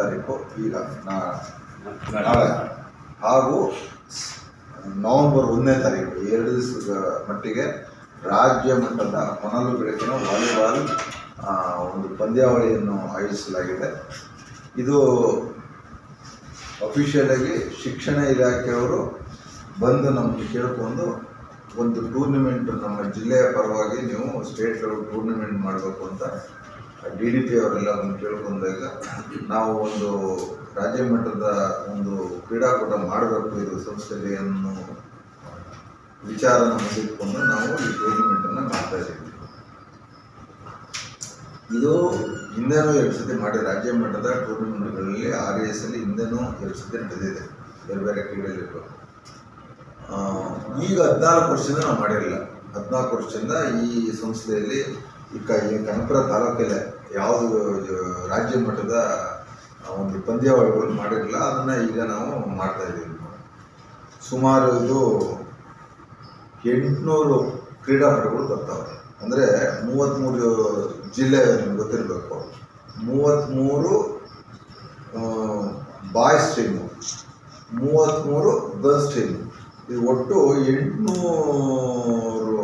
ತಾರೀಕು ಈಗ ನಾಳೆ. ಹಾಗೂ ನವೆಂಬರ್ ಒಂದನೇ ತಾರೀಕು ಎರಡು ದಿವಸದ ಮಟ್ಟಿಗೆ ರಾಜ್ಯ ಮಟ್ಟದ ಹೊನಲು ಬೆಳಕಿನ ವಾಲಿಬಾಲ್ ಒಂದು ಪಂದ್ಯಾವಳಿಯನ್ನು ಆಯೋಜಿಸಲಾಗಿದೆ. ಇದು ಅಫಿಷಿಯಲ್ ಆಗಿ ಶಿಕ್ಷಣ ಇಲಾಖೆಯವರು ಬಂದು ನಮಗೆ ಕೇಳ್ಕೊಂಡು ಒಂದು ಟೂರ್ನಿಮೆಂಟ್ ನಮ್ಮ ಜಿಲ್ಲೆಯ ಪರವಾಗಿ ನೀವು ಸ್ಟೇಟ್ ಲೆವೆಲ್ ಟೂರ್ನಿಮೆಂಟ್ ಮಾಡಬೇಕು ಅಂತ ಡಿ ಡಿ ಪಿ ಅವರೆಲ್ಲ ಬಂದು ಕೇಳ್ಕೊಂಡಾಗ ನಾವು ಒಂದು ರಾಜ್ಯ ಮಟ್ಟದ ಒಂದು ಕ್ರೀಡಾಕೂಟ ಮಾಡಬೇಕು ಇದು ಸಂಸ್ಥೆಯಲ್ಲಿ ಅನ್ನೋ ವಿಚಾರನ ಮುಂದಿಟ್ಕೊಂಡು ನಾವು ಈ ಟೂರ್ನಿಮೆಂಟನ್ನು ಮಾಡ್ತಾ ಇದ್ದೀವಿ. ಇದು ಹಿಂದೆನೂ ಎರಡು ಸತಿ ಮಾಡಿ ರಾಜ್ಯ ಮಟ್ಟದ ಟೂರ್ನಮೆಂಟ್ಗಳಲ್ಲಿ ಆರ್ ಎ ಎಸ್ ಅಲ್ಲಿ ಹಿಂದೆನೂ ಎರಡು ಸತಿ ನಡೆದಿದೆ, ಬೇರೆ ಬೇರೆ ಕ್ರೀಡೆಗಳು ಈಗ ಹದಿನಾಲ್ಕು ವರ್ಷದಿಂದ ನಾವು ಮಾಡಿರಲಿಲ್ಲ ಹದಿನಾಲ್ಕು ವರ್ಷದಿಂದ ಈ ಸಂಸ್ಥೆಯಲ್ಲಿ ಈ ಕ ಈ ಕನಕಪುರ ತಾಲೂಕಲ್ಲೇ ಯಾವುದು ರಾಜ್ಯ ಮಟ್ಟದ ಒಂದು ಪಂದ್ಯಾವಳಿಗಳು ಮಾಡಿರಲಿಲ್ಲ, ಅದನ್ನು ಈಗ ನಾವು ಮಾಡ್ತಾ ಇದ್ದೀವಿ. ಸುಮಾರು ಇದು ಎಂಟುನೂರು ಕ್ರೀಡಾಪಟುಗಳು ಬರ್ತಾವೆ. ಅಂದರೆ ಮೂವತ್ತ್ಮೂರು ಜಿಲ್ಲೆ ನಿಮ್ಗೆ ಗೊತ್ತಿರಬೇಕು. ಮೂವತ್ತ್ಮೂರು ಬಾಯ್ಸ್ ಟೀಮು ಮೂವತ್ತ್ಮೂರು ಗರ್ಲ್ಸ್ ಟೀಮು ಇದು ಒಟ್ಟು ಎಂಟುನೂರು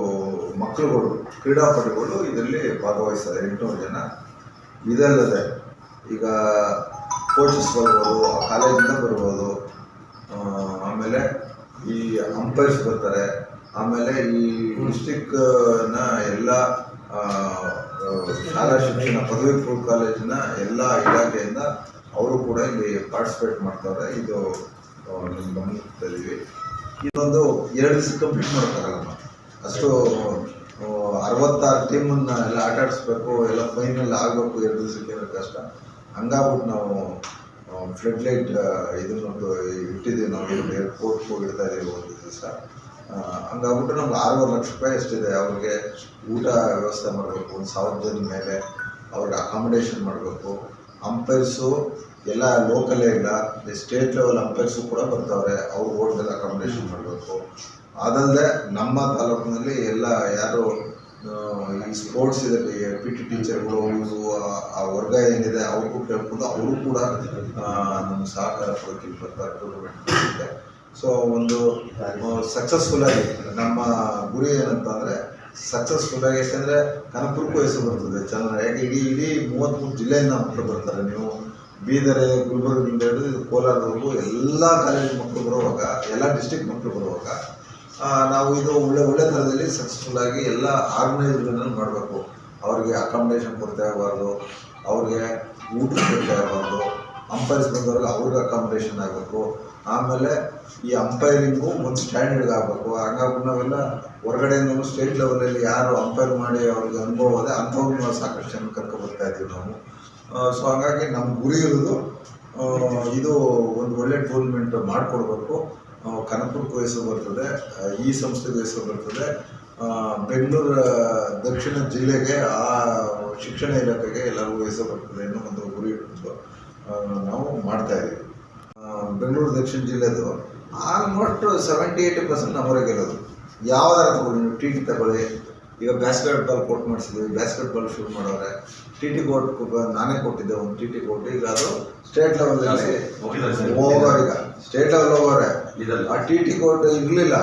ಮಕ್ಕಳುಗಳು, ಕ್ರೀಡಾಪಟುಗಳು ಇದರಲ್ಲಿ ಭಾಗವಹಿಸ್ತಾರೆ ಎಂಟುನೂರು ಜನ. ಇದಲ್ಲದೆ ಈಗ ಕೋಚಸ್ ಬರ್ಬೋದು, ಆ ಕಾಲೇಜಿಂದ ಬರ್ಬೋದು. ಆಮೇಲೆ ಈ ಅಂಪೈರ್ಸ್ ಬರ್ತಾರೆ. ಆಮೇಲೆ ಈ ಡಿಸ್ಟಿಕ್ನ ಎಲ್ಲ ಶಾಲಾ ಶಿಕ್ಷಣ ಪದವಿ ಪೂರ್ವ ಕಾಲೇಜಿನ ಎಲ್ಲ ಇಲಾಖೆಯಿಂದ ಅವರು ಕೂಡ ಇಲ್ಲಿ ಪಾರ್ಟಿಸಿಪೇಟ್ ಮಾಡ್ತಾರೆ. ಇದು ನಿಮ್ಗೆ ಗಮನಿಸ್ತಾ ಇದೊಂದು ಎರಡು ದಿವಸ ಕಂಪ್ಲೀಟ್ ಮಾಡೋಕ್ಕಾಗಲ್ಲ ಅಷ್ಟು ಅರವತ್ತಾರು ಟೀಮನ್ನ ಎಲ್ಲ ಆಟ ಆಡಿಸ್ಬೇಕು, ಎಲ್ಲ ಫೈನಲ್ ಆಗಬೇಕು ಎರಡು ದಿವಸಕ್ಕೆ ಕಷ್ಟ. ಹಂಗಾಗ್ಬಿಟ್ಟು ನಾವು ಫ್ಲಡ್ ಲೈಟ್ ಇದನ್ನೊಂದು ಇಟ್ಟಿದ್ದೀವಿ ನಾವು ಏರ್ಪೋರ್ಟ್ ಹೋಗಿಡ್ತಾ ಇದ್ದೀವಿ ಒಂದು ದಿವಸ. ಹಂಗಾಗ್ಬಿಟ್ಟು ನಮ್ಗೆ ಆರೂವರೆ ಲಕ್ಷ ರೂಪಾಯಿ ಎಷ್ಟಿದೆ, ಅವ್ರಿಗೆ ಊಟ ವ್ಯವಸ್ಥೆ ಮಾಡಬೇಕು, ಒಂದು ಸಾವಿರ ಜನ ಮೇಲೆ ಅವ್ರಿಗೆ ಅಕಾಮಿಡೇಷನ್ ಮಾಡಬೇಕು. ಅಂಪೈರ್ಸು ಎಲ್ಲ ಲೋಕಲೇ ಇಲ್ಲ ಸ್ಟೇಟ್ ಲೆವೆಲ್ ಅಂಪೈರ್ಸು ಕೂಡ ಬರ್ತಾವ್ರೆ, ಅವ್ರು ಮಾಡಬೇಕು ಅದಲ್ಲದೆ ನಮ್ಮ ತಾಲೂಕಿನಲ್ಲಿ ಎಲ್ಲ ಯಾರು ಈ ಸ್ಪೋರ್ಟ್ಸ್ ಇದೆ ಪಿ ಟಿ ಟೀಚರ್ಗಳು ಆ- ವರ್ಗ ಏನಿದೆ ಅವ್ರಿಗೂ ಕೇಳ್ಕೊಂಡು ಅವರು ಕೂಡ ನಮ್ಮ ಸಹಕಾರ ಕೊಡೋಕೆ ಬರ್ತಾ ಟೂರ್ನಮೆಂಟ್ ಸೊ ಒಂದು ಸಕ್ಸಸ್ಫುಲ್ ಆಗಿ, ನಮ್ಮ ಗುರಿ ಏನಂತಂದ್ರೆ ಸಕ್ಸಸ್ಫುಲ್ ಆಗಿ ಯಾಕೆಂದರೆ ಕನಕಪುರಕ್ಕೂ ಹೆಸರು ಬರ್ತದೆ. ಚೆನ್ನಾಗಿ ಯಾಕೆ ಇಡೀ ಇಡೀ ಮೂವತ್ತ್ಮೂರು ಜಿಲ್ಲೆಯಿಂದ ಮಕ್ಕಳು ಬರ್ತಾರೆ. ನೀವು ಬೀದರ್, ಗುಲ್ಬರ್ಗದಿಂದ ಹಿಡಿದು ಕೋಲಾರದವರೆಗೂ ಎಲ್ಲ ಕಾಲೇಜ್ ಮಕ್ಕಳು ಬರುವಾಗ, ಎಲ್ಲ ಡಿಸ್ಟಿಕ್ ಮಕ್ಕಳು ಬರುವಾಗ ನಾವು ಇದು ಒಳ್ಳೆ ಒಳ್ಳೆ ಥರದಲ್ಲಿ ಸಕ್ಸಸ್ಫುಲ್ ಆಗಿ ಎಲ್ಲ ಆರ್ಗನೈಸ್ಗಳನ್ನು ಮಾಡಬೇಕು. ಅವ್ರಿಗೆ ಅಕಾಮಿಡೇಷನ್ ಕೊರತೆ ಆಗಬಾರ್ದು ಅವ್ರಿಗೆ ಊಟ ಕೊರತೆ ಆಗಬಾರ್ದು ಅಂಪೈರ್ಸ್ ಬಂದವ್ರಿಗೆ ಅವ್ರಿಗೆ ಅಕಾಮಿಡೇಷನ್ ಆಗಬೇಕು. ಆಮೇಲೆ ಈ ಅಂಪೈರಿಂಗು ಒಂದು ಸ್ಟ್ಯಾಂಡರ್ಡ್ ಆಗಬೇಕು. ಹಂಗಾಗಿ ನಾವೆಲ್ಲ ಹೊರಗಡೆಯಿಂದ ಸ್ಟೇಟ್ ಲೆವೆಲಲ್ಲಿ ಯಾರು ಅಂಪೈರ್ ಮಾಡಿ ಅವ್ರಿಗೆ ಅನುಭವ ಅದೇ ಅನುಭವ ನಾವು ಸಾಕಷ್ಟು ಜನ ಕರ್ಕೊಬರ್ತಾ ಇದ್ದೀವಿ ನಾವು. ಸೊ ಹಾಗಾಗಿ ನಮ್ಮ ಗುರಿ ಇರೋದು ಇದು ಒಂದು ಒಳ್ಳೆ ಟೂರ್ನಮೆಂಟ್ ಮಾಡಿಕೊಡ್ಬೇಕು. ಕನಕಪುರಕ್ಕೂ ಹೆಸರು ಬರ್ತದೆ ಈ ಸಂಸ್ಥೆಗೂ ಹೆಸರು ಬರ್ತದೆ ಬೆಂಗಳೂರು ದಕ್ಷಿಣ ಜಿಲ್ಲೆಗೆ ಆ ಶಿಕ್ಷಣ ಇಲಾಖೆಗೆ ಎಲ್ಲರಿಗೂ ಹೆಸರು ಬರ್ತದೆ ಅನ್ನೋ ಒಂದು ಗುರಿ ಇಟ್ಟು ನಾವು ಮಾಡ್ತಾ ಇದ್ದೀವಿ. ಬೆಂಗಳೂರು ದಕ್ಷಿಣ ಜಿಲ್ಲೆದು ಆಲ್ಮೋಸ್ಟ್ ಸೆವೆಂಟಿ ಏಯ್ಟಿ ಪರ್ಸೆಂಟ್ ನಮ್ಮವರೇ ಗೆಲ್ಲೋದು. ಯಾವ್ದಾರ ತಗೊಳ್ಳಿ ನೀವು ಟಿ ಟಿ ತಗೊಳ್ಳಿ. ಈಗ ಬ್ಯಾಸ್ಕೆಟ್ ಬಾಲ್ ಕೋರ್ಟ್ ಮಾಡಿಸಿದ್ವಿ ಬ್ಯಾಸ್ಕೆಟ್ ಬಾಲ್ ಶೂಟ್ ಮಾಡೋರೆ ಟಿ ಟಿ ಕೋರ್ಟ್ ನಾನೇ ಕೊಟ್ಟಿದ್ದೆ ಒಂದು ಟಿ ಟಿ ಕೋರ್ಟ್ ಈಗ ಅದು ಸ್ಟೇಟ್ ಲೆವೆಲ್ ಹೋಗೋರು ಈಗ ಸ್ಟೇಟ್ ಲೆವೆಲ್ ಹೋಗೋರೆ. ಆ ಟಿ ಟಿ ಕೋರ್ಟ್ ಇರಲಿಲ್ಲ.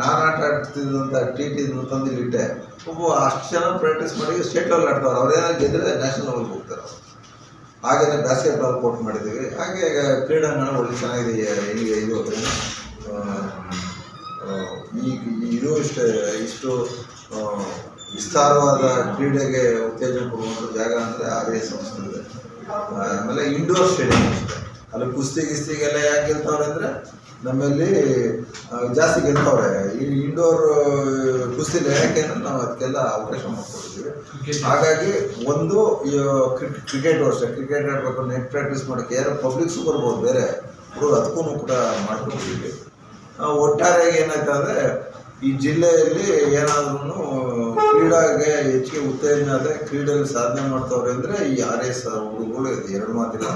ನಾನು ಆಟ ಆಡ್ತಿದ್ದಂಥ ಟಿ ಟಿ ತಂದು ಇಟ್ಟೆ ಒಬ್ಬ ಅಷ್ಟು ಜನ ಪ್ರಾಕ್ಟೀಸ್ ಮಾಡಿ ಸ್ಟೇಟ್ ಲೆವೆಲ್ ಆಡ್ತಾರೆ ಅವ್ರು ಏನಾದ್ರು ಗೆದ್ದರೆ ನ್ಯಾಷನಲ್ ಲೆವೆಲ್ಗೆ ಹೋಗ್ತಾರೆ ಹಾಗೆಯೇ ಬ್ಯಾಸ್ಕೆಟ್ಬಾಲ್ ಬ್ಯಾಸ್ಕೆಟ್ ಬಾಲ್ ಕೋರ್ಟ್ ಮಾಡಿದ್ದೀವಿ. ಹಾಗೆ ಕ್ರೀಡಾಂಗಣ ಒಳ್ಳೆ ಚೆನ್ನಾಗಿದೆ ಈಗ ಇದು ಈ, ಇದು ಇಷ್ಟೇ, ಇಷ್ಟು ವಿಸ್ತಾರವಾದ ಕ್ರೀಡೆಗೆ ಉತ್ತೇಜನ ಕೊಡುವಂಥ ಜಾಗ ಅಂದರೆ ಆರ್ ಎ ಸಂಸ್ಥೆ ಇದೆ ಆಮೇಲೆ ಇಂಡೋರ್ ಸ್ಟೇಡಿಯಂ ಅಷ್ಟೇ. ಅಲ್ಲಿ ಕುಸ್ತಿ ಗಿಸ್ತಿಗೆಲ್ಲ ಯಾಕೆ ಗೆಲ್ತಾವ್ರೆ ಅಂದರೆ ನಮ್ಮಲ್ಲಿ ಜಾಸ್ತಿ ಗೆಲ್ತಾವ್ರೆ. ಈ ಇಂಡೋರ್ ಕುಸ್ತಿಲಿ ಯಾಕೆ ಅಂದ್ರೆ ನಾವು ಅದಕ್ಕೆಲ್ಲ ಅವಕಾಶ ಮಾಡ್ಕೊಡ್ತೀವಿ ಹಾಗಾಗಿ ಒಂದು ಕ್ರಿಕೆಟ್ ವರ್ಷ ಕ್ರಿಕೆಟ್ ಆಡಬೇಕು ನೆಟ್ ಪ್ರಾಕ್ಟೀಸ್ ಮಾಡೋಕ್ಕೆ ಯಾರು ಪಬ್ಲಿಕ್ಸು ಬರ್ಬೋದು ಬೇರೆ ಅವರು ಅದಕ್ಕೂ ಕೂಡ ಮಾಡ್ಕೊಡ್ತೀವಿ ಒಟ್ಟಾರೆಯಾಗಿ ಏನಾಯ್ತು ಅಂದರೆ ಈ ಜಿಲ್ಲೆಯಲ್ಲಿ ಏನಾದ್ರೂ ಕ್ರೀಡಾಗೆ ಹೆಚ್ಚಿಗೆ ಉತ್ತೇಜನ ಆದರೆ ಕ್ರೀಡೆಯಲ್ಲಿ ಸಾಧನೆ ಮಾಡ್ತವ್ರೆ ಅಂದರೆ ಈ ಆರ್ ಎಸ್ ಹುಡುಗರು, ಇದು ಎರಡು ಮಾತಿಲ್ಲ.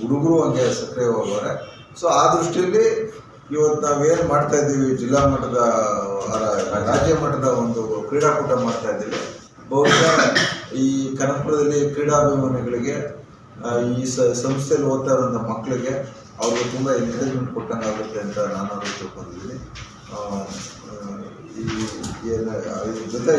ಹುಡುಗರು ಹಂಗೆ ಸಕ್ರಿಯ ಹೋಗೋರೆ ಸೊ ಆ ದೃಷ್ಟಿಯಲ್ಲಿ ಇವತ್ತು ನಾವೇನು ಮಾಡ್ತಾ ಇದ್ದೀವಿ, ಜಿಲ್ಲಾ ಮಟ್ಟದ ರಾಜ್ಯ ಮಟ್ಟದ ಒಂದು ಕ್ರೀಡಾಕೂಟ ಮಾಡ್ತಾ ಇದ್ದೀವಿ. ಬಹುಶಃ ಈ ಕನಕಪುರದಲ್ಲಿ ಕ್ರೀಡಾಭಿಮಾನಿಗಳಿಗೆ ಈ ಸಂಸ್ಥೆಯಲ್ಲಿ ಓದ್ತಾ ಇರೋಂಥ ಮಕ್ಕಳಿಗೆ ಅವ್ರಿಗೆ ತುಂಬ ಎಂಕರೇಜ್ಮೆಂಟ್ ಕೊಟ್ಟಂಗೆ ಆಗುತ್ತೆ ಅಂತ ನಾನು ತಿಳ್ಕೊಂಡಿದ್ದೀನಿ. ಜೊತೆ